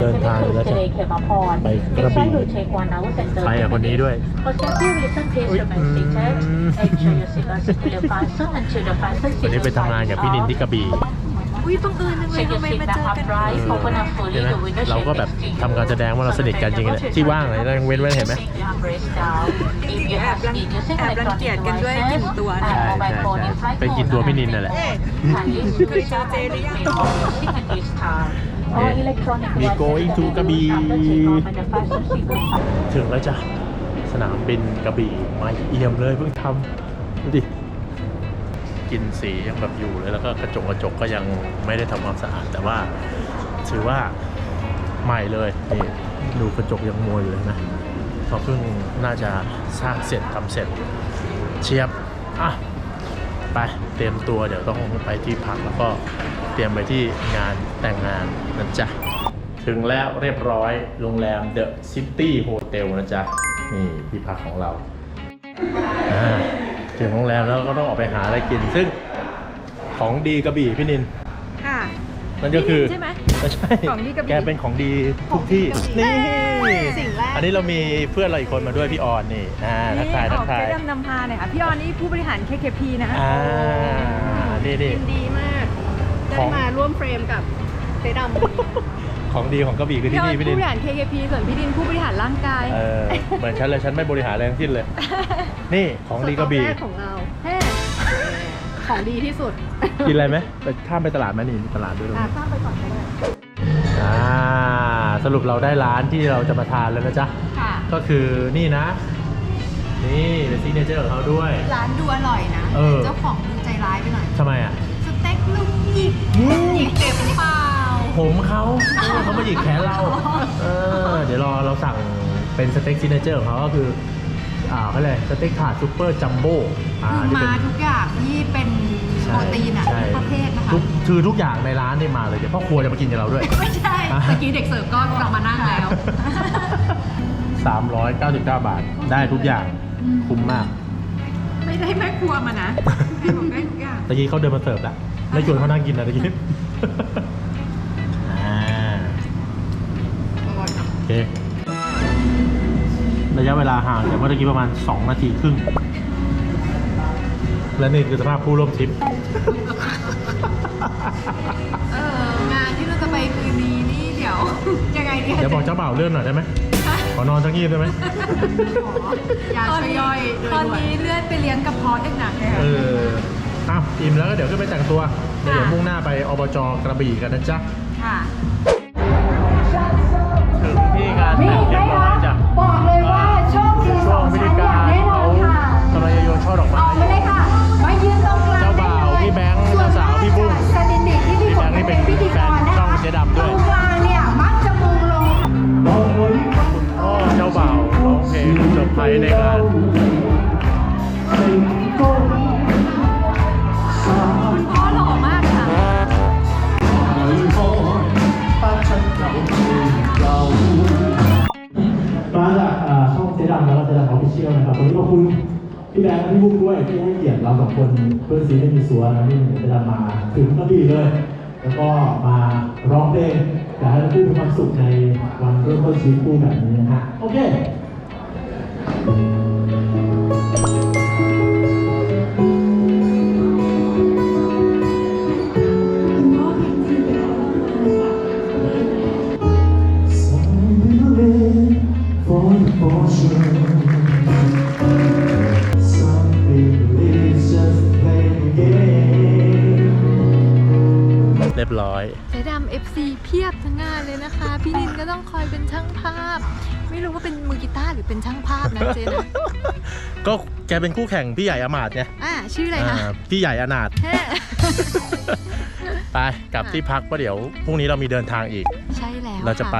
เดินทางแล้วจะไปกระบี่ไปกับคนนี้ด้วยอุ๊ยอืมวันนี้ไปทำงานกับพี่นินที่กระบี่ อุ้ยบังเอิญจังเลยทำไมมาเจอกันเห็นไหมเราก็แบบทำการแสดงว่าเราสนิทกันจริงๆเนี่ยที่ว่างเลยเรายังเว้นไว้เห็นไหม แอบรังแอบรังเกียจกันด้วยกลิ่นตัวนะใช่ใช่ใช่เป็นกินตัวพี่นินนั่นแหละ เคยเจอเจหรือยังมี going to กระบี่ ถึงแล้วจ้ะ สนามบินกระบี่มาเอี่ยมเลยเพิ่งทำดูดิ กินสียังแบบอยู่เลยแล้วก็กระจกกระจกก็ยังไม่ได้ทำความสะอาดแต่ว่าถือว่าใหม่เลยนี่ดูกระจกยังมวยอยู่เลยนะเขาเพิ่งน่าจะสร้างเสร็จทำเสร็จเชียบอะไปเตรียมตัวเดี๋ยวต้องไปที่พักแล้วก็เตรียมไปที่งานแต่งงานนะจ๊ะถึงแล้วเรียบร้อยโรงแรม The City Hotel นะจ๊ะ นี่ที่พักของเราอ่า ถึงโรงแรมแล้วก็ต้องออกไปหาอะไรกิน ซึ่งของดีกระบี่พี่นิน ค่ะ นั่นก็คือใช่ไหมไม่ใช่ของดีกระบี่แกเป็นของดีทุกที่นี่สิ่งแรกอันนี้เรามีเพื่อนเราอีกคนมาด้วยพี่ออนนี่อ่าทักทายทักทายเจ๊ดำนำพาหน่อยค่ะพี่ออนนี่ผู้บริหาร KKP นะอ่านี่นี่ดีมากขอได้งมาร่วมเฟรมกับเจ๊ดำ ของดีของกระบี่คือพี่ที่ออนนี่พี่นิผู้บนริหาร KKP ส่วนพี่ดินผู้บริหารร่างกายเออเหมือนฉันเลยฉันไม่บริหารอะไรทั้งสิ้นเลย นี่ของดีกระบี่สต็อกแรของเราแฮ่ของดีที่สุด กินอะไรไหมไปข้ามไปตลาดไหมนี่มีตลาดด้วยตรงอะนี้ข้ามไปก่อนก็ได้อ่าสรุปเราได้ร้านที่เราจะมาทานแล้วนะจ๊ะค่ะก็คือนี่นะ นี่เป็นซิกเนเจอร์ของเขาด้วย ร้านดูอร่อยนะเออเจ้าของดูใจร้ายไปหน่อยทำไมอะ สเต็กลูกหยิก ผมเขาเขามาหยิกแขนเราเออเดี๋ยวรอเราสั่งเป็นสเต็กซิกเนเจอร์ของเขาก็คือ อ่าเขาเลยกสเต็กถาดซูเปอร์จัมโบ้อ่าคือนี่มาเป็น ทุกอย่างที่เป็นโปรตีนอะใช่ทุกประเภทนะคะ ทุกคือทุกอย่างในร้านนี่มาเลยเดี๋ยวพ่อครัวจะมากินกับเราด้วย ไม่ใช่อะเมื่อกี้เด็กเสิร์ฟก็กลับมานั่งแล้ว 399 บาทได้ทุกอย่างคุ้มมากไม่ได้แม่ครัวมานะพี่บอกได้ทุกอย่าง ตะกี้เขาเดินมาเสิร์ฟแล้วไม่ชวนเขานั่งกินนะตะกี้ เค ระยะเวลาห่างจากเมื่อกี้ประมาณ 2 นาทีครึ่ง และนี่คือสภาพผู้ร่วมทริป เอองานที่เราจะไปคืนนี้นี่เดี๋ยว ยังไงดีเดี๋ยวบอกเจ้าบ่าวเลื่อนหน่อยได้ไหม ขอนอนสักงีบได้ไหมยาช่วยย่อยตอนนี้เลื่อนไปเลี้ยงกระเพาะหนักๆเลยค่ะ เอออ้าวอิ่มแล้วก็เดี๋ยวขึ้นไปแต่งตัว เดี๋ยวเดี๋ยวค่ะมุ่งหน้าไปอบจกระบี่กันนะจ๊ะ ค่ะ พี่แบงค์พี่บุ๊กด้วยที่ให้เกียรติเราสองคนเพื่อนซีได้มีสัวนะที่เวลามาถึงก็ดีเลย แล้วก็มาร้องเพลงอยากให้คู่มีความสุขในวันเริ่มต้นชีวิตคู่แบบนี้นะฮะโอเค รียบร้อยเจ๊ดำ FC เพียบทั้งงานเลยนะคะ พี่นินก็ต้องคอยเป็นช่างภาพ ไม่รู้ว่าเป็นมือกีตาร์หรือเป็นช่างภาพนะเจ๊นะก็แกเป็นคู่แข่งพี่ใหญ่อมาตย์ไงอ่าชื่ออะไรคะอ่าพี่ใหญ่อนาถแฮ่ไปกลับที่พักเพราะเดี๋ยวพรุ่งนี้เรามีเดินทางอีก ใช่แล้ว เราจะไป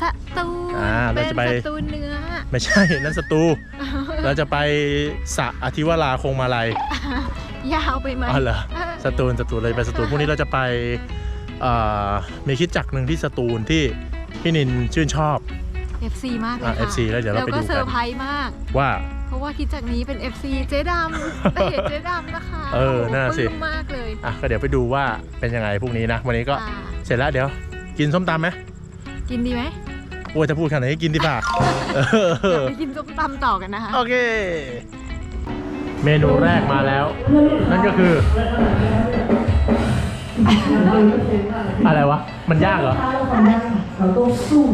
สตูลอ่าเราจะไปเป็นสตูลเนื้อ ไม่ใช่นั่นสตู เราจะไปสระอธิวราคงมาลัย ยาวไปไหมอ๋อเหรอสตูลสตูลเลยไปสตูลพรุ่งนี้เราจะไปเอ่อมีคิดจักรหนึ่งที่สตูลที่พี่นินชื่นชอบเอฟซีมากเลยอะค่ะ FC แล้วเดี๋ยวเราไปดูกันก็เซอร์ไพรส์มาก ว่า เพราะว่าคิดจากนี้เป็น FC เจ๊ดำแต่เห็นเจ๊ดำนะคะเออน่าสิปลื้มมากเลยอะก็เดี๋ยวไปดูว่าเป็นยังไงพรุ่งนี้นะ วันนี้ก็อ่าร็จแล้วเดี๋ยว กินส้มตำไหมกินดีไหมโอ้ยจะพูดขนาดนี้กินดีป่ะเอเดี๋ยวอไปกินส้มตำต่อกันนะคะ โอเค เมนูแรกมาแล้ว นั่นก็คือ อะไรวะ มันยากเหรอ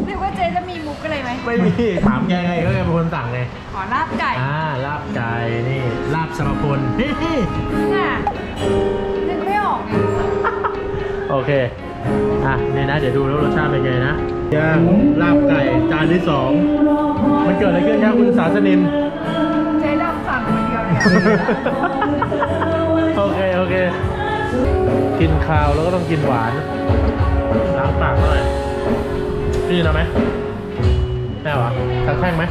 นึกว่าเจ๊จะมีมุกอะไรไหมไม่มี ถามแกไงก็แกเป็นคนสั่งไง ขอลาบไก่อ่า ลาบไก่ นี่ ลาบสมพลนี่ น่ะนึกไม่ออกไงโอเค อะนี่นะ เดี๋ยวดูแล้วรสชาติเป็นไงนะย่างลาบไก่จานที่สอง มันเกิดอะไรขึ้นครับคุณสาสนิน เโอเค โอเค กินข้าวแล้วก็ต้องกินหวานล้างปากหน่อยนี่นะไหมแม่วะสักแท่งไหม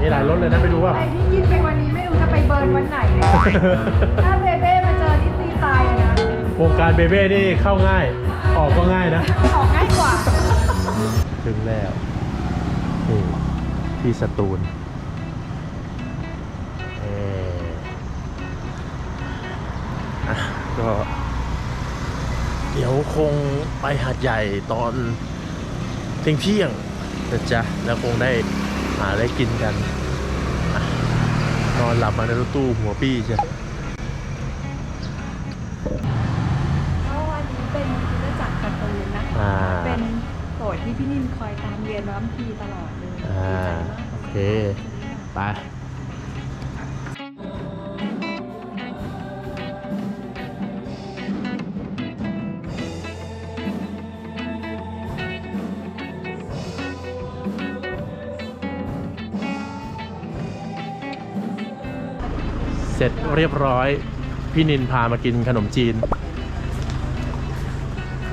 มีหลายรสเลยนะไปดูว่าไอ้ที่กินไปวันนี้ไม่รู้จะไปเบิร์นวันไหนเลยถ้าเบเบ้มาเจอที่ตีตายเลยนะวงการเบเบ้นี่เข้าง่าย ออกก็ง่ายนะ ออกง่ายกว่า ถึงแล้วนี่ที่สตูล ก็ เดี๋ยวคงไปหาดใหญ่ตอนเที่ยงเที่ยงๆนะจ๊ะแล้วคงได้หาอะไรกินกันอะนอนหลับมาในรถตู้หัวปี้ใช่ก็วันนี้เป็นคิดจักรการ์ตูนนะคะ อ่า เป็นโปรดที่พี่นินคอยตามเรียนร้ำพีตลอดเลยอ่าโอเค ไป ร็จเรียบร้อย พี่นินพามากินขนมจีน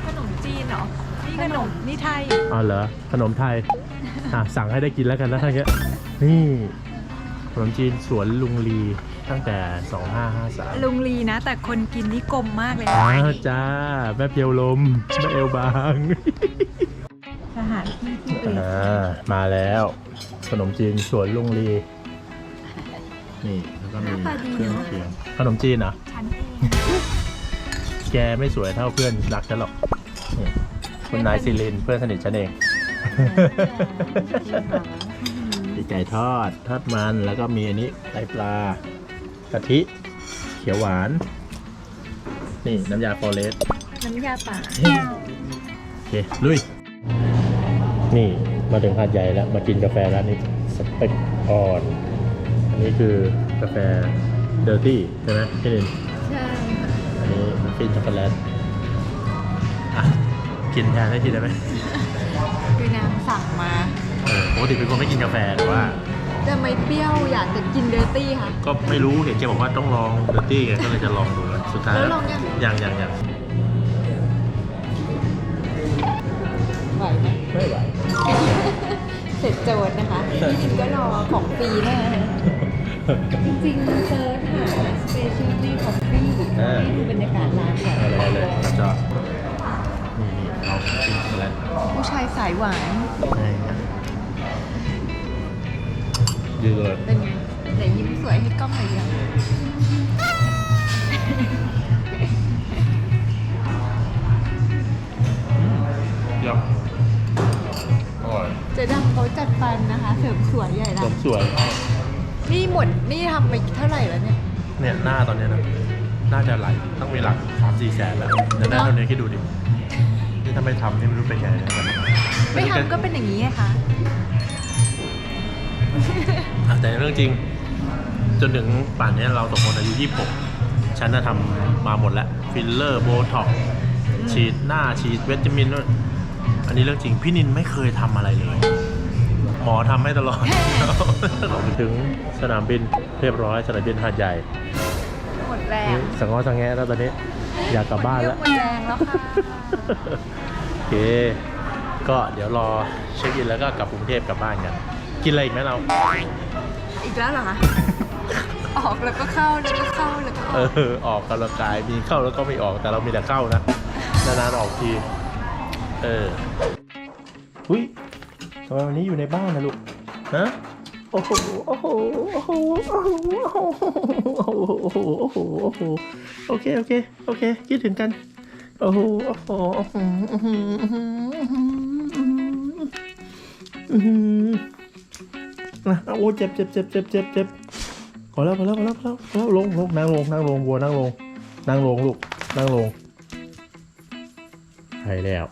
ขนมจีนเหรอ นี่ขนมนี่ไทย อ๋อเหรอขนมไทยอะสั่งให้ได้กินแล้วกันนะทั้งเนี้ยนี่ขนมจีนสวนลุงลีตั้งแต่ 2553ลุงลีนะ แต่คนกินนี่กลมมากเลยนะอ้าวจ้า แม่เปียวลม แม่เอวบางสถานที่ที่เออ่ามาแล้ว ขนมจีนสวนลุงลีนี่ แล้วก็มีเครื่องเคียงขนมจีนเหรอ ฉันเองแกไม่สวยเท่าเพื่อนรักฉันหรอกนี่คุณนายซิลินเพื่อนสนิทฉันเอง มีไก่ทอดทอดมันแล้วก็มีอันนี้ไตปลากะทิ เขียวหวาน นี่น้ำยาฟอเรสน้ำยาป่าโอเค ลุย นี่มาถึงหาดใหญ่แล้ว มากินกาแฟร้านนี้สเปกออน อันนี้คือกาแฟเดอร์ตี้ใช่ไหมพี่ลินใช่ค่ะอันนี้มัฟฟินช็อกโกแลตอะกินแทนได้ทีได้ไหมคือนางสั่งมา เออปกติเป็นคนไม่กินกาแฟแต่ว่าจะไม่เปรี้ยวอยากจะกินเดอร์ตี้ค่ะ ก็ไม่รู้เห็นแกบอกว่าต้องลองเดอร์ตี้ไงก็เลยจะลองดูแล้วสุดท้ายแล้วลองยัง ยังยังยังไหวไหมไม่ไหว เสร็จโจทย์นะคะพี่นินก็รอของฟรีแน่จริงๆเซิร์ชหา specialty coffee ให้ดูบรรยากาศร้านก่อนอะไรเลยแล้วก็นี่นี่เราชิมช็อกโกแลตผู้ชายสายหวานใช่ครับยืดเลยเป็นไงไหนยิ้มสวยให้กล้องหน่อยยัง ฟันนะคะ เสริมสวยใหญ่เสละริมสวย นี่หมดนี่ทำไปเท่าไหร่แล้วเนี่ย เนี่ยหน้าตอนเนี้ยนะ น่าจะไหลต้องมีหลักสามสี่แสนแล้วแต่หน้าเนอะเท่านี้คิดดูดิ นี่ถ้าไม่ทำนี่ไม่รู้เป็นไงนะไม่ทำก็เป็นอย่างนี้ไงคะ อะแต่เรื่องจริง จนถึงป่านนี้เราสองคนอายุ26ฉันน่ะทำมาหมดแล้ว ฟิลเลอร์ โบท็อกซ์ฉีดหน้าฉีดเวตามินนู่นอันนี้เรื่องจริง พี่นินไม่เคยทำอะไรเลย หมอทำให้ตลอด ถึงสนามบินเรียบร้อยสนามบินหาดใหญ่หมดแรงสังงอสังแงแล้วตอนนี้อยากกลับบ้านแล้ว หมดแรงแล้วค่ะโอเค ก็เดี๋ยวรอเช็คอินแล้วก็กลับกรุงเทพกลับบ้านกัน กินอะไรอีกไหมเรา อีกแล้วเหรอคะออกแล้วก็เข้าแล้วก็เข้าแล้วก็อเออกอ ออกกำลังกาย มีเข้าแล้วก็ไม่ออก แต่เรามีแต่เข้านะ นานๆออกที เออ อุ้ย ทำไมวันนี้อยู่ในบ้านนะลูกฮะโอ้โหโอ้โหโอ้โหโอ้โหโอ้โหโอ้โหโอ้โหโอ้โหโอเคโอเคโอเคคิดถึงกันโอ้โหโอ้โหอื้อหืออื้อหืออื้อหืออื้อหือนะโอ้เจ็บเจ็บเจ็บเจ็บเจ็บเจ็บพอแล้วพอแล้วพอแล้วพอแล้วพอแล้วลงลงนั่งลงนั่งลงวัวนั่งลงนั่งลงลูกนั่งลงใช่แล้ว